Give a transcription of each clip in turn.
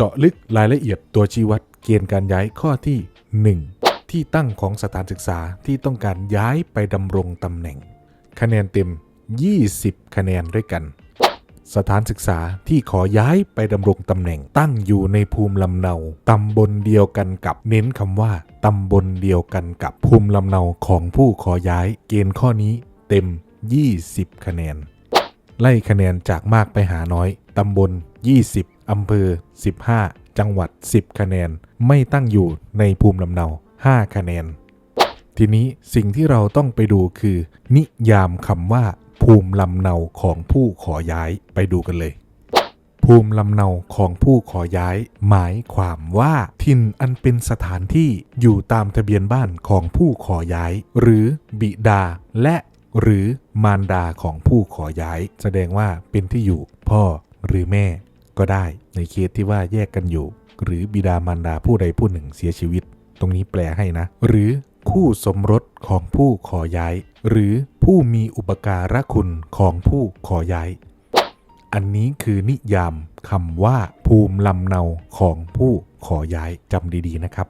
จาะลึกรายละเอียดตัวชี้วัดเกณฑ์การย้ายข้อที่ 1 ที่ตั้งของสถานศึกษาที่ต้องการย้ายไปดำรงตำแหน่ง คะแนนเต็ม 20 คะแนนด้วยกัน สถานศึกษาที่ขอย้ายไปดำรงตำแหน่ง ตั้งอยู่ในภูมิลำเนาตำบลเดียวกันกับเน้นคำว่าตำบลเดียวกันกับภูมิลำเนาของผู้ขอย้าย เกณฑ์ข้อนี้เต็ม 20 คะแนน ไล่คะแนนจากมากไปหาน้อย ตำบล 20 อำเภอ 15 จังหวัด 10 คะแนน ไม่ตั้งอยู่ในภูมิลำเนา 5 คะแนน ทีนี้สิ่งที่เราต้องไปดูคือ นิยามคำว่า ภูมิลำเนาของผู้ขอย้ายไปดูกันเลย ภูมิลำเนาของผู้ขอย้าย หมายความว่าถิ่นอันเป็นสถานที่อยู่ตามทะเบียนบ้านของผู้ขอย้าย หรือบิดาและ หรือมารดาของผู้ขอย้าย แสดงว่าเป็นที่อยู่พ่อหรือแม่ก็ได้ ในเคสที่ว่าแยกกันอยู่ หรือบิดามารดาผู้ใดผู้หนึ่งเสียชีวิต ตรงนี้แปลให้นะ หรือคู่สมรสของผู้ขอย้าย หรือผู้มีอุปการะคุณของผู้ขอย้าย อันนี้คือนิยามคำว่า ภูมิลำเนาของผู้ขอย้ายจำดีๆนะครับ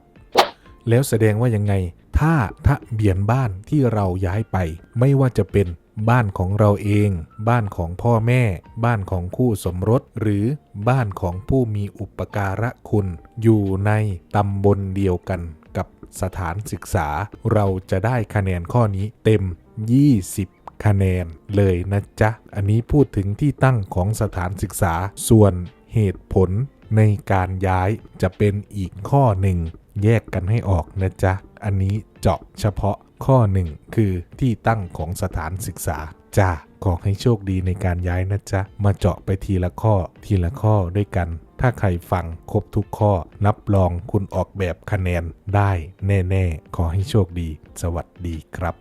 แล้วแสดงว่ายังไง ถ้าทะเบียนบ้านที่เราย้ายไป ไม่ว่าจะเป็นบ้านของเราเอง บ้านของพ่อแม่ บ้านของคู่สมรส หรือบ้านของผู้มีอุปการะคุณ อยู่ในตำบลเดียวกันกับสถานศึกษา เราจะได้คะแนนข้อนี้เต็ม 20คะแนนเลยนะจ๊ะ อันนี้พูดถึงที่ตั้งของสถานศึกษา ส่วนเหตุผลในการย้ายจะเป็นอีกข้อหนึ่ง แยกกันให้ออกนะจ๊ะ อันนี้เจาะเฉพาะข้อหนึ่งคือที่ตั้งของสถานศึกษาจ้าขอให้โชคดีในการย้ายนะจ๊ะ มาเจาะไปทีละข้อทีละข้อด้วยกัน ถ้าใครฟังครบทุกข้อ นับรองคุณออกแบบคะแนนได้แน่ ๆ ขอให้โชคดี สวัสดีครับ